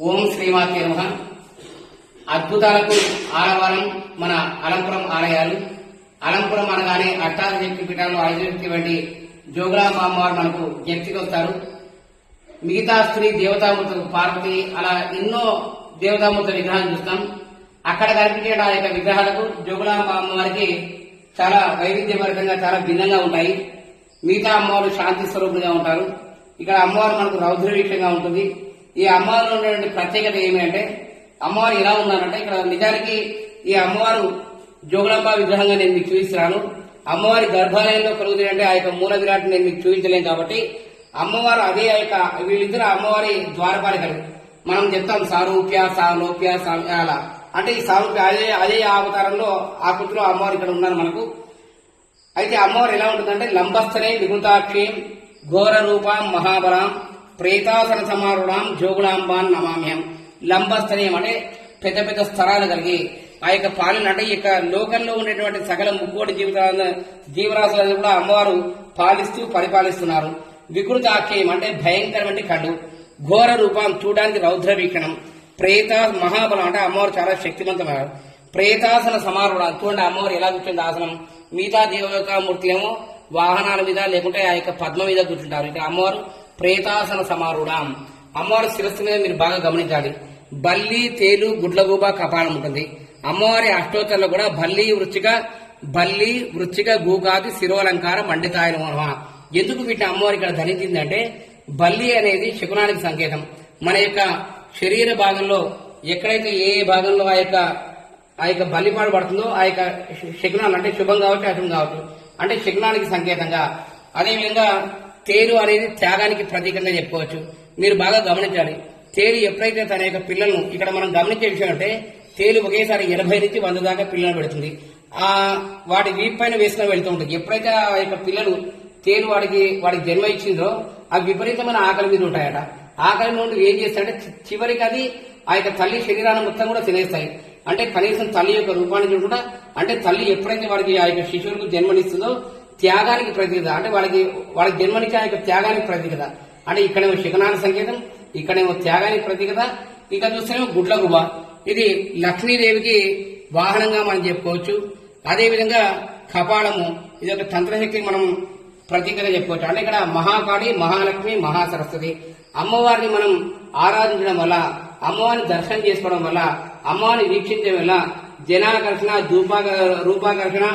ఓం శ్రీమాతే నమ. అద్భుతాలకు ఆలవారం మన అలంపురం ఆలయాలు. అలంపురం అనగానే అష్టాదశ శక్తి పీఠాలు ఐదు శక్తి జోగులాంబ అమ్మవారు మనకు జ్ఞప్తికి వస్తారు. మిగతా స్త్రీ దేవతామూర్తులు పార్వతి అలా ఎన్నో దేవతామూర్తుల విగ్రహాలు చూస్తాం. అక్కడ కనిపించే ఆ యొక్క విగ్రహాలకు జోగులాంబ అమ్మవారికి చాలా వైవిధ్యభరితంగా చాలా భిన్నంగా ఉంటాయి. మిగతా అమ్మవారు శాంతి స్వరూపులుగా ఉంటారు. ఇక్కడ అమ్మవారు మనకు రౌద్రవీక్షంగా ఉంటుంది. ఈ అమ్మవారిలో ఉన్నటువంటి ప్రత్యేకత ఏమిటంటే అమ్మవారు ఎలా ఉన్నారంటే ఇక్కడ నిజానికి ఈ అమ్మవారు జోగులాంబ విగ్రహంగా నేను మీకు చూపిస్తున్నాను. అమ్మవారి గర్భాలయంలో కలుగుతుందంటే ఆ యొక్క మూల విరాట్ నేను మీకు చూపించలేను కాబట్టి అమ్మవారు అదే ఆ యొక్క వీళ్ళిద్దరు అమ్మవారి ద్వారపాలికలు. మనం చెప్తాం సారూప్య సాలోప్య అలా. అంటే ఈ సారూప్య అదే అదే అవతారంలో ఆకృతిలో అమ్మవారు ఇక్కడ ఉన్నారు మనకు. అయితే అమ్మవారు ఎలా ఉంటుందంటే లంబస్థనే విగుతాక్షి ఘోర రూపం మహాబలం. ప్రేతాసన సమారుడాం జోగులాంబాన్ నమామ్యం లంబస్థనీయం అంటే పెద్ద పెద్ద స్థలాలు కలిగి ఆ యొక్క పాలన అంటే ఈ యొక్క లోకంలో ఉండేటువంటి సకల ముక్కోటి జీవితాల జీవరాశులను కూడా అమ్మవారు పాలిస్తూ పరిపాలిస్తున్నారు. వికృతాఖ్యం అంటే భయంకరమైన కళ్ళు. ఘోర రూపం చూడడానికి రౌద్ర వీక్షణం ప్రేత మహాబలం అంటే అమ్మవారు చాలా శక్తివంతమైన ప్రేతాసన సమారుడు చూడండి అమ్మవారు ఎలా కూర్చుంది ఆసనం. మిగతా దేవతామూర్తులేమో వాహనాల మీద లేకుంటే ఆ యొక్క పద్మ మీద కూర్చుంటారు. ఇక అమ్మవారు ప్రేతాసన సమారుడాం. అమ్మవారి శిరస్సు మీద మీరు బాగా గమనించాలి. బల్లి తేలు గుడ్లగూబ కపాలం ఉంటుంది. అమ్మవారి అష్టోత్తరంలో కూడా బల్లి వృచ్చిక బల్లి వృచ్చిక గూగాది శిరోలంకార మండితాయన ఎందుకు వీటిని అమ్మవారి ఇక్కడ ధరించిందంటే బల్లి అనేది శకునానికి సంకేతం. మన యొక్క శరీర భాగంలో ఎక్కడైతే ఏ ఏ భాగంలో ఆ యొక్క ఆ యొక్క బల్లిపాడు పడుతుందో ఆ యొక్క శకునాలు అంటే శుభం కావచ్చు అశుభం కావచ్చు అంటే శకునానికి సంకేతంగా. అదేవిధంగా తేరు అనేది త్యాగానికి ప్రతీకంగా చెప్పుకోవచ్చు. మీరు బాగా గమనించాలి. తేలు ఎప్పుడైతే తన యొక్క పిల్లలను ఇక్కడ మనం గమనించే విషయం అంటే తేలు ఒకేసారి ఎనభై నుంచి వంద దాకా పిల్లలను పెడుతుంది. ఆ వాటి వీపు పైన వేసుకుని వెళ్తూ ఉంటుంది. ఎప్పుడైతే ఆ యొక్క పిల్లలు తేలు వాడికి వాడికి జన్మ ఇచ్చిందో అవి విపరీతమైన ఆకలి మీద ఉంటాయట. ఆకలి నుండి ఏం చేస్తాయంటే చివరికి అది ఆ యొక్క తల్లి శరీరాన్ని మొత్తం కూడా తినేస్తాయి. అంటే కనీసం తల్లి యొక్క రూపాన్ని చూడకుండా అంటే తల్లి ఎప్పుడైతే వాడికి ఆ యొక్క శిశువులకు జన్మనిస్తుందో త్యాగానికి ప్రతీకత అంటే వాళ్ళకి వాళ్ళకి జన్మనిచ్చే ఆ యొక్క త్యాగానికి ప్రతీకత అంటే ఇక్కడేమో శిఖనాన సంకేతం ఇక్కడేమో త్యాగానికి ప్రతీకత ఇక్కడ చూస్తేనేమో గుడ్ల గుబ. ఇది లక్ష్మీదేవికి వాహనంగా మనం చెప్పుకోవచ్చు. అదేవిధంగా కపాలము ఇది ఒక తంత్రశక్తి మనం ప్రతీకగా చెప్పుకోవచ్చు. అంటే ఇక్కడ మహాకాళి మహాలక్ష్మి మహాసరస్వతి. అమ్మవారిని మనం ఆరాధించడం వల్ల అమ్మవారిని దర్శనం చేసుకోవడం వల్ల అమ్మవారిని వీక్షించడం వల్ల జనాకర్షణ రూపాకర్షణ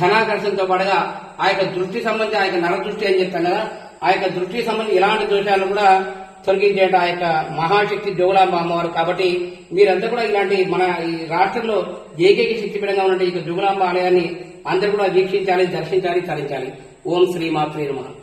ధనాకర్షణతో పాటుగా ఆ యొక్క దృష్టి సంబంధించి ఆ యొక్క నర దృష్టి అని చెప్తాను కదా ఆ యొక్క దృష్టి సంబంధించి ఎలాంటి దోషాలు కూడా తొలగించేట ఆ యొక్క మహాశక్తి జోగులాంబ అమ్మవారు. కాబట్టి మీరంతా కూడా ఇలాంటి మన ఈ రాష్ట్రంలో ఏకైక శక్తిపీఠంగా ఉన్న ఈ యొక్క జోగులాంబ ఆలయాన్ని అందరూ కూడా వీక్షించాలి దర్శించాలి తరించాలి ఓం శ్రీ మాత్రే నమః.